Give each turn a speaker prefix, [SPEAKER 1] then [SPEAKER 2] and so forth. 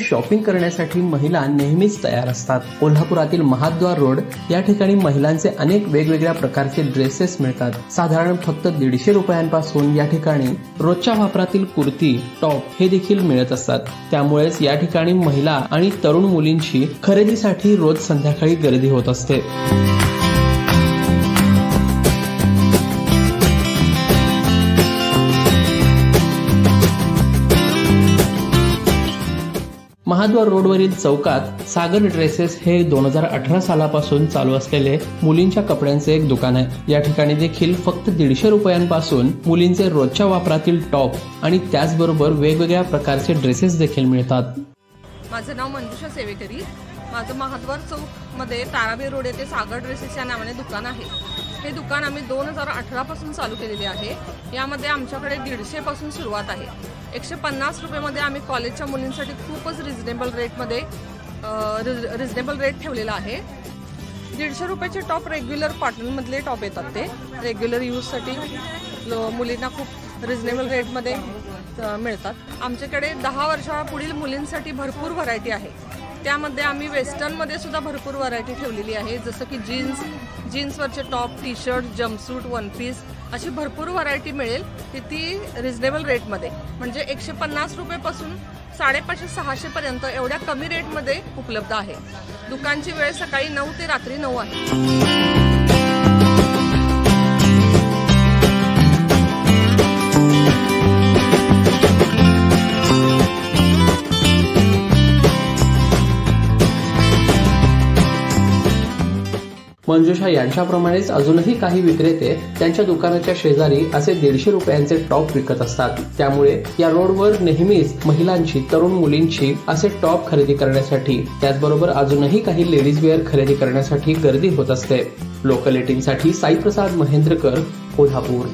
[SPEAKER 1] Shopping करण्यासाठी महिला नेहमीच तयार असतात. कोल्हापुरातील महाद्वार रोड या ठिकाणी महिलांचे अनेक वेगवेगळ्या प्रकारचे ड्रेसेस मिळतात. साधारण फक्त दीडशे रुपयांपासून या ठिकाणी रोजच्या वापरातील कुर्ती टॉप हे देखील मिळत असतात. त्यामुळेच या ठिकाणी महिला आणि तरुण मुलींची खरेदीसाठी रोज संध्याकाळी गर्दी होत असते. महाद्वार रोडवरील चौकात सागर ड्रेसेस हे दोन हजार अठरा सालापासून चालू असलेले मुलींच्या कपड्यांचे एक दुकान आहे. या ठिकाणी देखील फक्त दीडशे रुपयांपासून मुलींचे रोजच्या वापरातील टॉप आणि त्याचबरोबर वेगवेगळ्या प्रकारचे ड्रेसेस देखील मिळतात.
[SPEAKER 2] माझं नाव मंजुषा सेवेकरी. माझं महाद्वार चौकमध्ये ताराबी रोड येथे सागर ड्रेसेस या नावाने दुकान आहे. हे दुकान आम्ही दोन हजार अठरापासून चालू केलेले आहे. यामध्ये आमच्याकडे दीडशेपासून सुरुवात आहे. एकशे पन्नास रुपयेमध्ये आम्ही कॉलेजच्या मुलींसाठी खूपच रिझनेबल रेटमध्ये रिझनेबल रेट ठेवलेला आहे. दीडशे रुपयाचे टॉप रेग्युलर कॉटनमधले टॉप येतात ते. रेग्युलर यूजसाठी मुलींना खूप रिझनेबल रेटमध्ये मिळतात. आमच्याकडे दहा वर्षापुढील मुलींसाठी भरपूर व्हरायटी आहे. त्यामध्ये आम्ही वेस्टर्नमध्ये सुद्धा भरपूर व्हरायटी ठेवलेली आहे. जसं की jeans जीन्सवरचे top T shirt jumpsuit one piece अशी भरपूर व्हरायटी मिळेल. की ती रिजनेबल रेटमध्ये म्हणजे एकशे पन्नास रुपयेपासून साडेपाचशे सहाशेपर्यंत एवढ्या कमी रेटमध्ये उपलब्ध आहे. दुकानची वेळ सकाळी नऊ ते रात्री नऊ आहे.
[SPEAKER 1] मंजुषा यांच्याप्रमाणेच अजूनही काही विक्रेते त्यांच्या दुकानाच्या शेजारी असे दीडशे रुपयांचे टॉप विकत असतात. त्यामुळे या रोडवर नेहमीच महिलांची तरुण मुलींची असे टॉप खरेदी करण्यासाठी त्याचबरोबर अजूनही काही लेडीज वेअर खरेदी करण्यासाठी गर्दी होत असते. लोकल एटीनसाठी साईप्रसाद महेंद्रकर कोल्हापूर.